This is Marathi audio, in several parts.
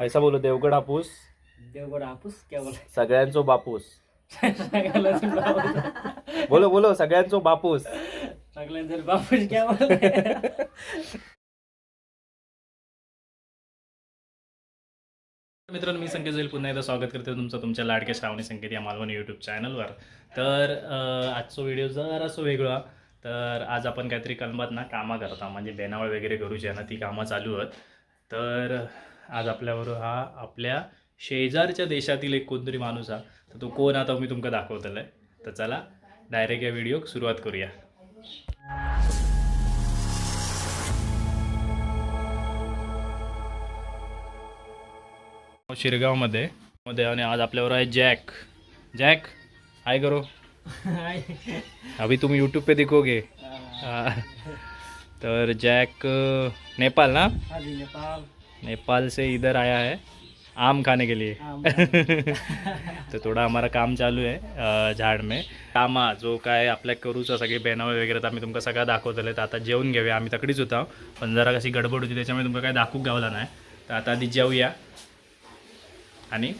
ऐसा बोलो देवगड हापूस? देवगड हापूस क्या बोला? सगळ्यांचो बापूस. बोलो बोलो सगळ्यांचो बापूस. सगळ्यांचं बापूस क्या बोला? मित्रांनो मी संकेत जाईल. पुन्हा एकदा स्वागत करते तुमचं तुमच्या लाडक्या श्रावणी संकेत या मालवणी यूट्यूब चॅनलवर तर आजचा व्हिडिओ जरासं वेगळा. तर आज आपण काहीतरी कलमात ना कामं करता. म्हणजे बेनावळ वगैरे करूची आहे ना ती कामं चालू आहेत. तर आज आपल्याबरोबर हा आपल्या शेजारच्या देशातील एक कोणतरी माणूस हा तर तो कोण आता मी तुमका दाखवतलं आहे तर चला डायरेक्ट या व्हिडिओ सुरुवात करूया. शिरगावमध्ये मध्ये आणि आज आपल्यावर आहे जॅक. जॅक हाय करो. अभी तुम यूट्यूब पे दिखोगे. तर जैक नेपाल ना? नेपाल। नेपाल से इधर आया है आम खाने के लिए. तो थोडा हमारा काम चालू आहे झाड में। कामा जो काय आपल्या करूचा सगळे बेनावे वगैरे तर आम्ही तुमका सगळं दाखवतले तर आता जेवून घेऊया आम्ही तकडीच होता पण जरा कशी गडबड होती त्याच्यामुळे तुमका काय दाखवूक गावला नाही। तर आता आधी जेवूया आणि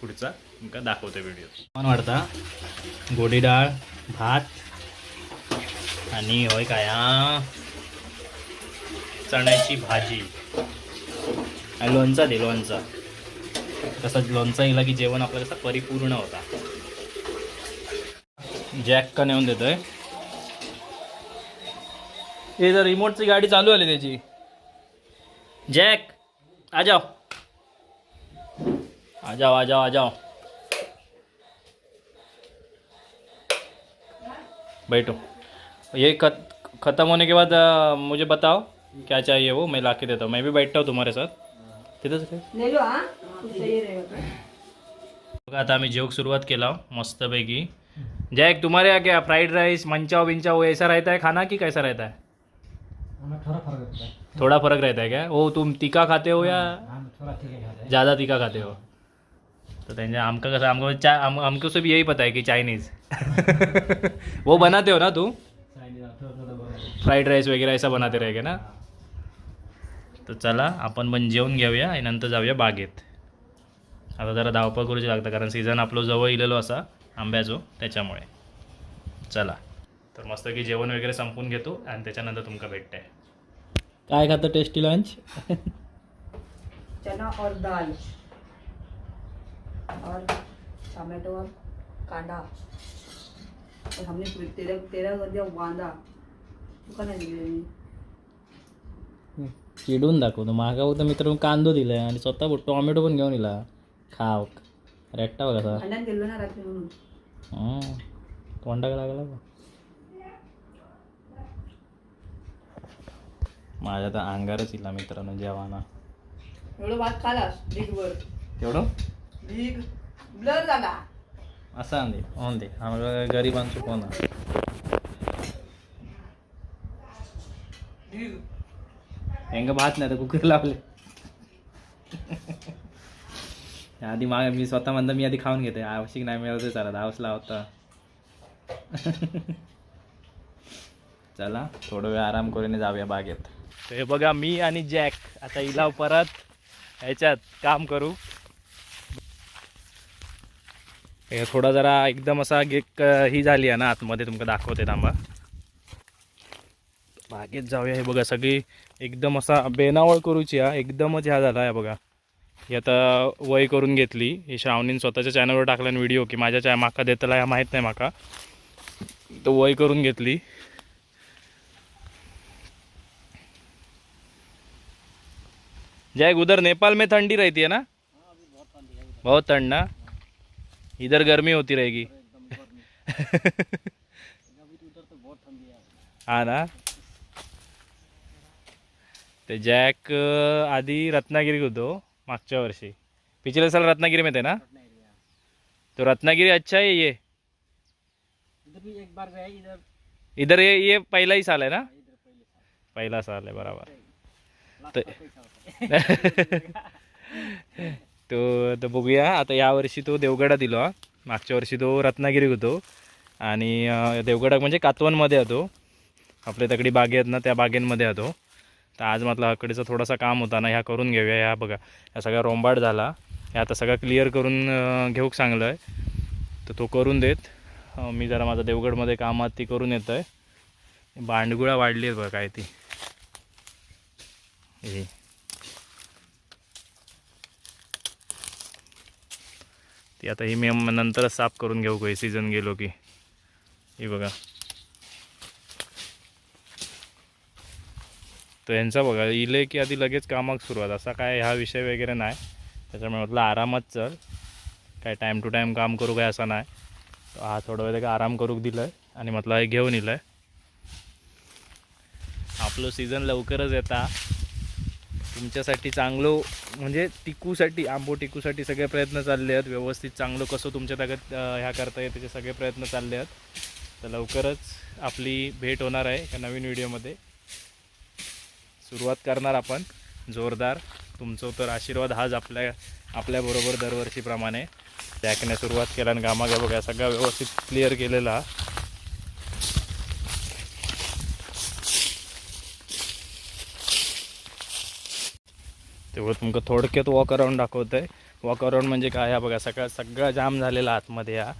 पुढचा तुमका दाखवतो व्हिडिओ मन वाटता गोडी डाळ भात आणि होय काय हा? चण्याची भाजी. आणि लोणचा दे लोणचा. तसं लोणचा येला की जेवण आपलं कसं परिपूर्ण होता. जॅक का नेऊन देतोय. हे जर रिमोटची गाडी चालू आली त्याची. जॅक आ जाओ. आ जाओ आ जाओ आ जाओ. बैठो. ये खत ख़त्म होने के बाद मुझे बताओ. क्या चाहिए वो? मैं ला के देता हूँ। मैं भी बैठता हूँ तुम्हारे साथ। तिथंच काय ले लो हाँ। सही रहेगा बघा आता आम्ही जेवक सुरुवात केला मस्तपैकी जैक तुम्हारे यहाँ क्या फ्राइड राइस मंचाओ बिंचाओ ऐसा रहता है खाना कि कैसा रहता है? थोड़ा फर्क रहता है। क्या? वो तुम तीखा खाते हो या है ज़्यादा तीखा खाते हो? तो त्यांच्या आमका कसं आमको चा आम, हमको से भी यही पता है कि चाइनीज़ वो बनाते हो ना तू थोड़ा थोड़ा बोलो फ्राईड राईस वगैरे ऐसा बनाते रहेगे ना? तर चला आपण पण जेवून घेऊया आणि नंतर जाऊया बागेत. आता जरा धावपळ करूची लागतं कारण सीझन आपलं जवळ इलेलो असा आंब्याचो त्याच्यामुळे. चला. तर मस्त की जेवण वगैरे संपून घेतो आणि त्याच्यानंतर तुमका भेटते. काय खातं टेस्टी लंच चना और दाल. और टमाटो और कांदा. और हमने तेरा तेरा कर दिया वांदा. तू का नाही दिले मी चिडून दाखवतो. मागा होतं मित्र कांदो दिलाय आणि स्वतः टोमॅटो पण घेऊन इला. खाव रेट्टा बघा हम्म. तोंडाला लागला माझ्या तर अंगारच इला मित्रांनो जेवाना एवढं भात खालास ढीग वर तेवढं? ढीग. ब्लर झाला. असं आणते ऑन दे. आम्हाला गरिबांचं कोण आहे? ढीग. हेंगा पाहत नाही तर कुकर लावले आधी माग मी स्वतः म्हणता मी आधी खाऊन घेते आवश्यक नाही मिळालं तर चालत हाऊस लावता चला थोडं वेळ आराम करून जाऊया बागेत तर हे बघा मी आणि जॅक आता इलाव परत ह्याच्यात काम करू हे थोडा जरा एकदम असा गेक ही झाली आहे ना आतमध्ये तुमका दाखवते थांबा बागेत जाऊया. हे बघा सगळी एकदम असा बेनावळ करूची हा. एकदमच ह्या झाला आहे बघा. ही आता वय करून घेतली. ही श्रावणीन स्वतःच्या चॅनलवर टाकल्यान व्हिडिओ की माझ्या चा माका देतला ह्या माहीत नाही माका. तो वय करून घेतली. जय उधर नेपाल में ठंडी रहती है ना? बहुत ठंड ना? इधर गर्मी होती रहेगी. हा ना? ते जॅक आधी रत्नागिरीत होतो मागच्या वर्षी. पिछले साल रत्नागिरी में थे ना तो रत्नागिरी अच्छा है ये. इधर भी एक बार गए इधर. इधर ये ये पहला ही साल है ना पहले साल. आहे बरोबर. ते- तो तो बघूया. आता या वर्षी तो देवगडात दिलो हा. मागच्या वर्षी तो रत्नागिरीत होतो. आणि अं, देवगडात म्हणजे कातवनमध्ये होतो. आपल्या तकडी बागे आहेत ना त्या बागेंमध्ये होतो. तर आज म्हटलं हकडीचं थोडासा काम होता ना ह्या करून घेऊया ह्या बघा. ह्या सगळा रोंबाट झाला. हे आता सगळा क्लिअर करून घेऊक घेऊ चांगलं आहे तर तो करून देत. मी जरा माझा देवगडमध्ये कामात ती करून येतं आहे बांडगुळा वाढली आहेत बघा काय ती. हे. ती आता ही मी नंतरच साफ करून घेऊ काही सीझन गेलो की. हे बघा. तर यांचा बघा इले की आधी लगेच कामाक सुरुवात. असा काय हा विषय वगैरे नाही. त्याच्यामुळे म्हटलं आरामात चल. काय टाईम टू टाईम काम करू काय असा नाही. हा थोडा वेळ का आराम करूक दिलं आहे आणि म्हटलं हे घेऊन इलं आहे आपलं सीझन लवकरच येता. तुमच्यासाठी चांगलं म्हणजे टिकूसाठी आंबो टिकूसाठी सगळे प्रयत्न चालले आहेत. व्यवस्थित चांगलं कसं तुमच्या ताकद ह्या करता येईल त्याचे सगळे प्रयत्न चालले आहेत. तर लवकरच आपली भेट होणार आहे एका नवीन व्हिडिओमध्ये सुरुवात करणार आपण. जोरदार. तुमचं तर आशीर्वाद हाच आपल्या आपल्याबरोबर दरवर्षीप्रमाणे. त्याकने सुरुवात केला आणि कामागा बघा सगळा व्यवस्थित क्लिअर केलेला. तेवढं तुमचं थोडक्यात वॉक अराऊंड दाखवतं आहे वॉक अराऊंड म्हणजे काय? ह्या बघा सगळा सगळा जाम झालेला आतमध्ये या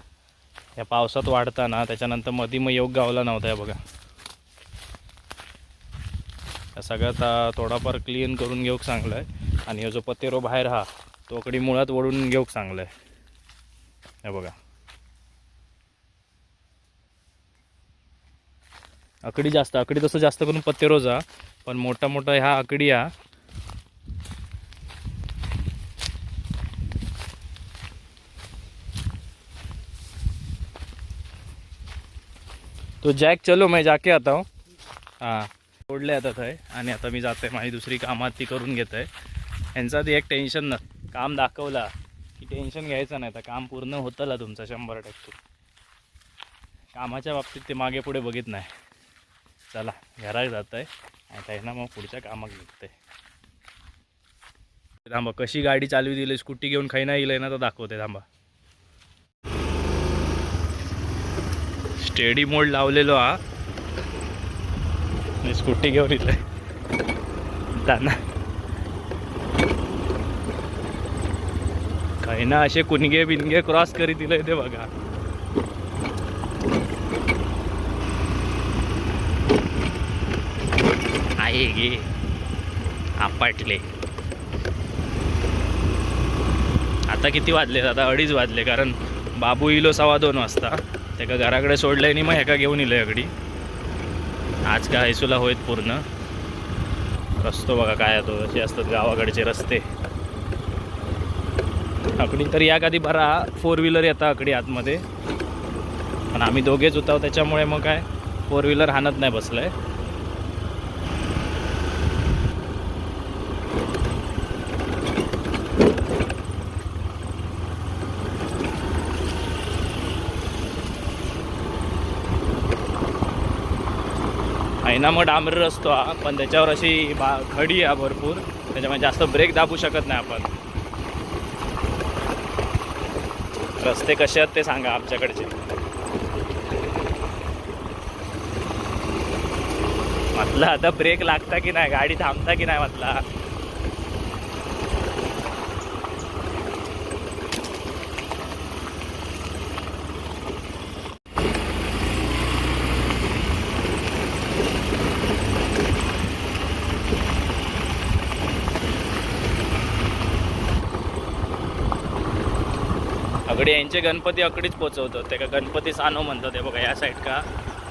या पावसात वाढताना त्याच्यानंतर मधी मग योग गावला नव्हता या बघा. या सगळ्यात थोडाफार क्लीन करून घेऊक चांगलं आहे आणि हा जो पतेरो बाहेर हा तो अकडी मुळात ओढून घेऊक चांगलं आहे हे बघा. आकडी जास्त आकडी तसं जास्त करून पत्तेरो जा पण मोठा मोठा ह्या आकडी हा. तो जॅक चलो मैं जाके आता हूँ. हां. सोडले आता थंय आणि आता मी जाते माझी दुसरी कामात ती करून घेत आहे यांचा ती एक टेन्शन न काम दाखवला की टेन्शन घ्यायचं नाही. तर काम पूर्ण होतला तुमचा शंभर टक्के. कामाच्या बाबतीत ते मागे पुढे बघित नाही. चला घरात जात आहे आणि त्यांना मग पुढच्या कामात निघतंय. थांबा कशी गाडी चालवी दिली? स्कूटी घेऊन खाई नाही येईल ना तर दाखवते थांबा. स्टेडी मोड लावलेलो हा. मी स्कूटी घेऊन इथे. त्यांना काही ना असे कुणगे बिनगे क्रॉस करीत दिले ते बघा. आहे गे. आपटले. आता किती वाजले? आता अडीच वाजले कारण बाबू इलो सव्वा दोन वाजता. त्याका घराकडे सोडलंय आणि मग ह्याका घेऊन इलोय अगदी. आज का हैसूला होईत पूर्ण. रस्तो बघा काय तो असे असतात गावाकडचे रस्ते. आकडी तर या कधी बरा फोर व्हीलर येता आकडी आतमध्ये. पण आम्ही दोघेच होतो त्याच्यामुळे मग काय फोर व्हीलर हाणत नाही बसलं आहे मग डांबर रस्तो हा पण त्याच्यावर अशी बा खडी आहे भरपूर. त्याच्यामुळे जास्त ब्रेक दाबू शकत नाही आपण. रस्ते कसे आहेत ते सांगा आमच्याकडचे. म्हटलं आता ब्रेक लागता की नाही गाडी थांबता की नाही म्हटला. अकडे यांचे गणपती अकडीच पोचवतो ते का गणपतीच आणू म्हणतात ते बघा या साईड का?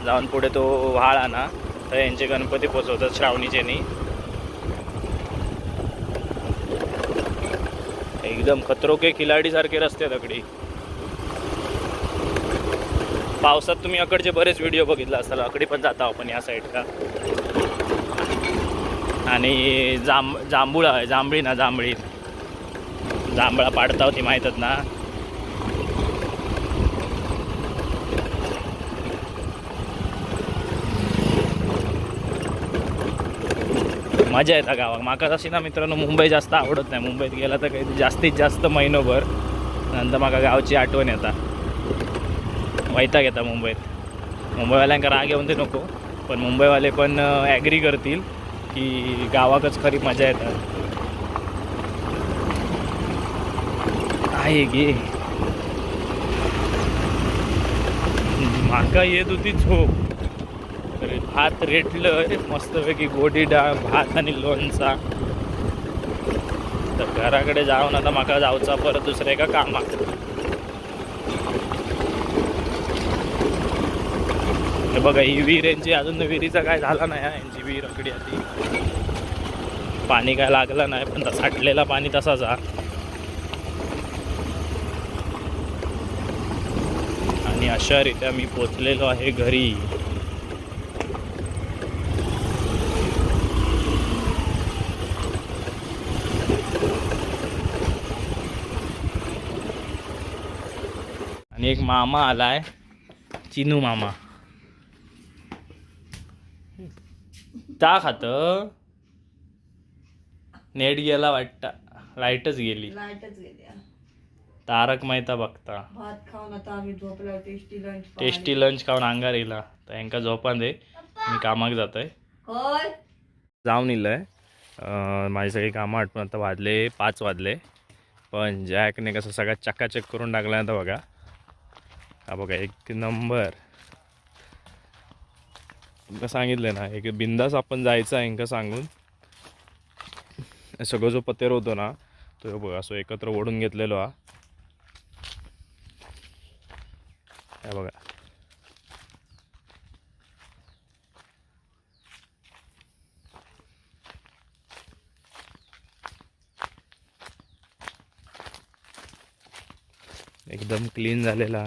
जाऊन पुढे तो व्हाळ आणा. तर यांचे गणपती पोचवतात श्रावणीचेनी. एकदम खतरोके खिलाडीसारखे रस्ते आहेत अकडी. पावसात तुम्ही अकडचे बरेच व्हिडिओ बघितला असाल. अकडी पण जाता आपण या साईड का? आणि जांब जांभूळ आहे जांभळी ना जांभळी. जांभळा पाडता होती माहीतच ना? मजा येता गावात. माका तशी ना मित्रांनो मुंबई जास्त आवडत नाही. मुंबईत गेला तर काही जास्तीत जास्त महिनोभर. नंतर माका गावची आठवण येता. वैताग येता मुंबईत. मुंबईवाल्यांका राग येऊन ते नको. पण मुंबईवाले पण ॲग्री करतील की गावाकच खरी मजा येतात आहे गे. माका येत होती झोप. तर भात रेटलं मस्तपैकी गोडी डाळ भात आणि लोणचा. तर घराकडे जाऊन आता माका जाऊचा परत दुसऱ्या एका कामाक हे बघा ही विहीर यांची अजून विहिरीचा काय झाला नाही हा, यांची विहीर अकडी आधी पाणी काय लागलं नाही पण साठलेला पाणी तसाच हा. आणि अशा रीत्या मी पोचलेलो आहे घरी. एक मामा आलाय. चिनू मामा. ता खात. नेट गेला वाटतं. लाईटच गेली. लाईटच गेल्या तारक मेहता बघता. भात खाऊन आता आम्ही झोपला टेस्टी लंच टेस्टी लंच खाऊन अंगार येला तर यांका झोपा दे. मी कामाक जातोय. जाऊन इलंय. माझी सगळी कामं आठवून आता वाजले पाच वाजले. पण जॅकने कसं सगळं चकाचक करून टाकलं आता बघा. हा बघा एक नंबर. तुमका सांगितलं ना एक बिंदास आपण जायचं आहे इंका सांगून. सगळं जो पतेर होतो ना तो बघा असं एकत्र ओढून घेतलेलो हा. हे बघा. एकदम क्लीन झालेला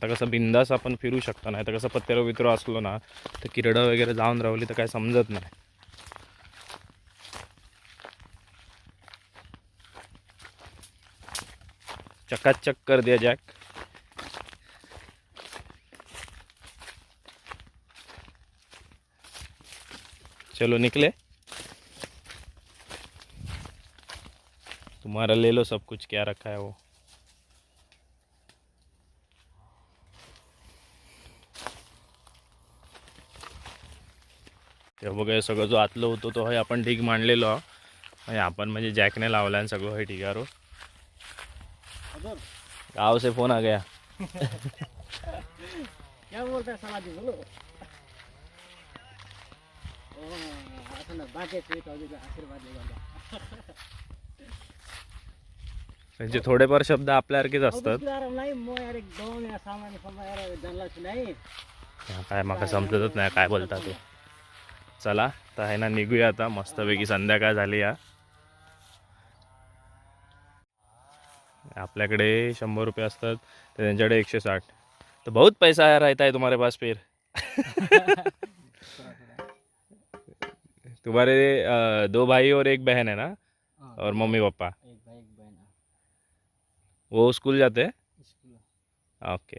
आता कसं बिंदास आपण फिरू शकतो नाही तर कसं पत्तेरो बित्रो असलो ना तर किरडं वगैरे जाऊन रावली तर काय समजत नाही. चकाचक कर दिया जॅक. चलो निकले. तुम्हारा ले लो सब कुछ क्या रखा है वो? हे सगळं जो आतलं होतो तो हे आपण ठीक मांडलेलो आहो. आणि आपण म्हणजे जॅकने लावला आणि सगळं हे अजून गाव से फोन आ गया. क्या बोलता है बोलो. त्यांचे थोडेफार शब्द आपल्यासारखेच असतात. काय माका समजतच नाही काय बोलता ते. चला तर आहे ना निघूया आता. मस्तपैकी संध्याकाळ झाली या. आपल्याकडे शंभर रुपये असतात तर त्यांच्याकडे एकशे साठ. तर बहुत पैसा रहता है तुम्हारे पास फिर. तुम्हारे दो भाई और एक बहन है ना? और मम्मी पापा? एक भाई एक बहन वो स्कूल जाते ओके.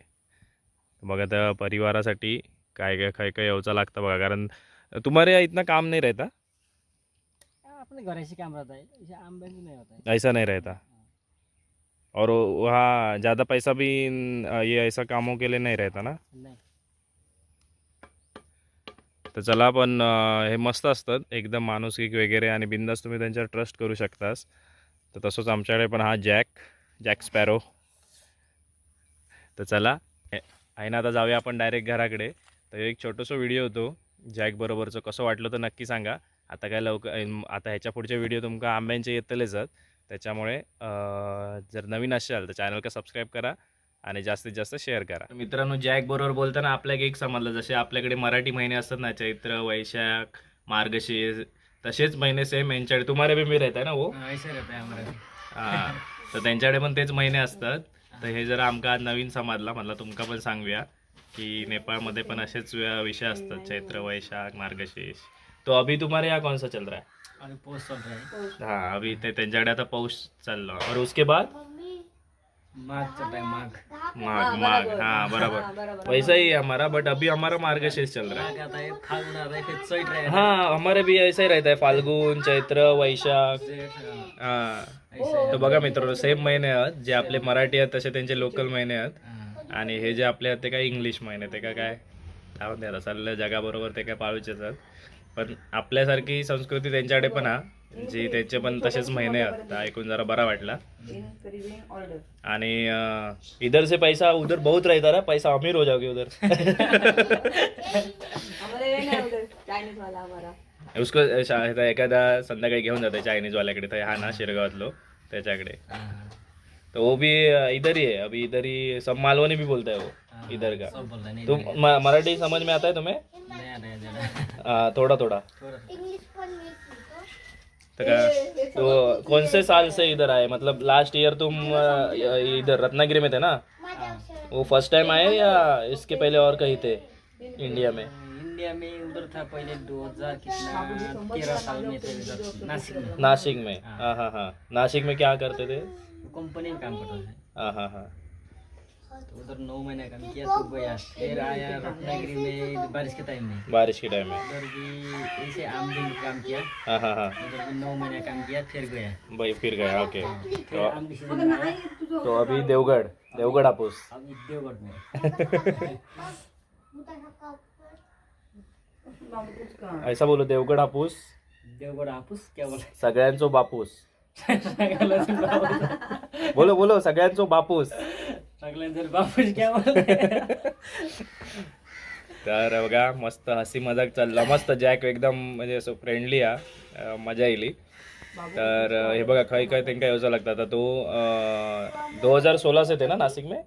बघा त्या परिवारासाठी काय काय काय काय यावचं लागतं बघा कारण तुम्हारे यहाँ इतना काम नहीं रहता? अपने घर ऐसे काम रहता है। आम नहीं होता है। ऐसा नहीं रहता। और वहाँ ज़्यादा पैसा भी ये ऐसा कामों के लिए नहीं रहता ना? नाही। तर चला पण हे मस्त असतात एकदम माणुसकी वगैरे आणि बिंदास तुम्ही त्यांच्यावर ट्रस्ट करू शकतास. तर तसंच आमच्याकडे पण हा जॅक जॅक स्पॅरो तर चला आहे ना आता जाऊया आपण डायरेक्ट घराकडे. तर एक छोटंसं व्हिडिओ होतो. जॅक बरोबरचं कसं वाटलं तर नक्की सांगा. आता काय लवकर आता ह्याच्या पुढचे व्हिडिओ तुमका आंब्यांचे येतलेच आहेत. त्याच्यामुळे जर नवीन असाल तर चॅनल का सबस्क्राईब करा आणि जास्तीत जास्त शेअर करा. मित्रांनो जॅक बरोबर बोलताना आपल्याला एक समजलं जसे आपल्याकडे मराठी महिने असतात ना चैत्र वैशाख मार्गशीर्ष तसेच महिने सेम यांच्याकडे तुम्हाला बी मी राहत आहे ना हो? है हमारा हा तर त्यांच्याकडे पण तेच महिने असतात. तर हे जरा आमका आज नवीन समजला म्हटलं तुमका पण सांगूया. की नेपाळमध्ये पण असेच विषय असतात चैत्र वैशाख मार्गशीर्ष. तो अभी तुम्हारे यहाँ कौन सा चल रहा है? चल रहा है. हाँ अभी ते त्यांच्याकडे आता पाऊस चाललो. और उसके बाद? माघ चल रहा है माघ. माघ. माघ हाँ बराबर. वैसा ही है हमारा बट अभी हमारा मार्गशीर्ष चल रहा है. माघ आता है आता है फिर चैत रहा. है हाँ हमारे भी ऐसा ही रहता है फाल्गुन चैत्र वैशाख. जेठ, हाँ, हा. ऐसे तर बघा मित्रांनो सेम महिने आहेत जे आपले मराठी आहेत तसे त्यांचे लोकल महिने आहेत. आणि हे जे आपले आहेत ते काय इंग्लिश महिने ते का काय जाऊन द्या चाललं जगाबरोबर ते काय पाळूचेच आहेत. पण आपल्यासारखी संस्कृती त्यांच्याकडे पण हा जी त्यांचे पण तसेच महिने आहेत. ऐकून जरा बरा वाटला. आणि इधर से पैसा उधर बहुत रहता रहा पैसा अमीर हो जाओगे उधर. हमारे ये नहीं उधर चाइनीज वाला हमारा. उसको शा- इथं एखादा संध्याकाळी घेऊन जाते चायनीज वाल्याकडे तर हा ना शिरगावातलो त्याच्याकडे. तो वो भी इधर ही है अभी इधर ही सब मालवनी भी बोलता है वो इधर का। तुम मराठी समझ में आता है तुम्हें? थोड़ा थोड़ा। थोड़ा तो तो कौन से साल से इधर आए? मतलब लास्ट ईयर तुम इधर रत्नागिरी में थे ना? वो फ़र्स्ट टाइम आए या इसके पहले और कहीं थे इंडिया में? इंडिया में उधर था पहले 2000 कितना तेरह साल में थे नासिक में। नासिक में। हाँ हाँ हाँ। नासिक में क्या करते थे? कंपनी में काम करता था हाँ हाँ हाँ। तो उधर नौ महीने काम किया तो गया फिर आया रत्नागिरी में बारिश के टाइम में। बारिश के टाइम में। उधर भी ऐसे आमदी में काम किया। हाँ हाँ हाँ। उधर भी नौ महीने काम किया फिर गया। भाई फिर गया ओके। तो, तो अभी देवगढ़ देवगढ़ हापूस। अभी देवगढ़ में। ऐसा बोलो देवगड हापूस। देवगढ़ हापूस क्या बोला? सगळ्यांचो बापूस। बोलो बोलो सगळ्यांचो बापूस. सगळ्यांचं बापूस क्या तर बघा मस्त हसी मजाक चालला. मस्त जॅक एकदम म्हणजे असं फ्रेंडली हा अं, मजा येईल तर अं, हे बघा खै खै तेंका येवचा लागता. आता तो दो हजार सोळा से थे ना नाशिक में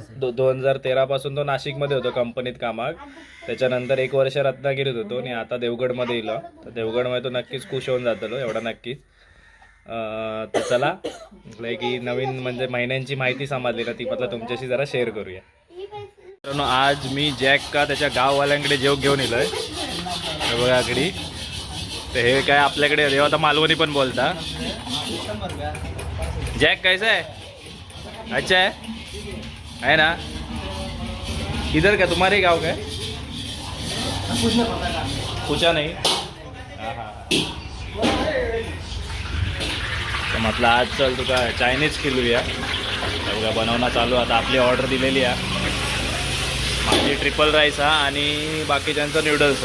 से दो दोन हजार तेरापासून तो नाशिकमध्ये होतो कंपनीत कामाक. त्याच्यानंतर एक वर्ष रत्नागिरीत होतो आणि आता देवगडमध्ये येलो तर देवगडमध्ये तो नक्कीच खुश होऊन जातलो एवढा नक्कीच. तर चला म्हटलंय की नवीन म्हणजे महिन्यांची माहिती समजली ना ती म्हटलं तुमच्याशी जरा शेअर करूया. मित्रांनो आज मी जॅक का त्याच्या गाववाल्यांकडे जेव घेऊन येलोय. आहे बघा तर हे काय आपल्याकडे देवा आता मालवणी पण बोलता. जॅक कैसा आहे अच्छा है? है ना? इधर का तुम्हारे गाव काय पूछा नाही हा, हा. तर म्हटलं आज चल तुका चायनीज केलूया तर बघा बनवणं चालू आता आपली ऑर्डर दिलेली आहे. माझी ट्रिपल राईस हा आणि बाकीच्यांचं न्यूडल्स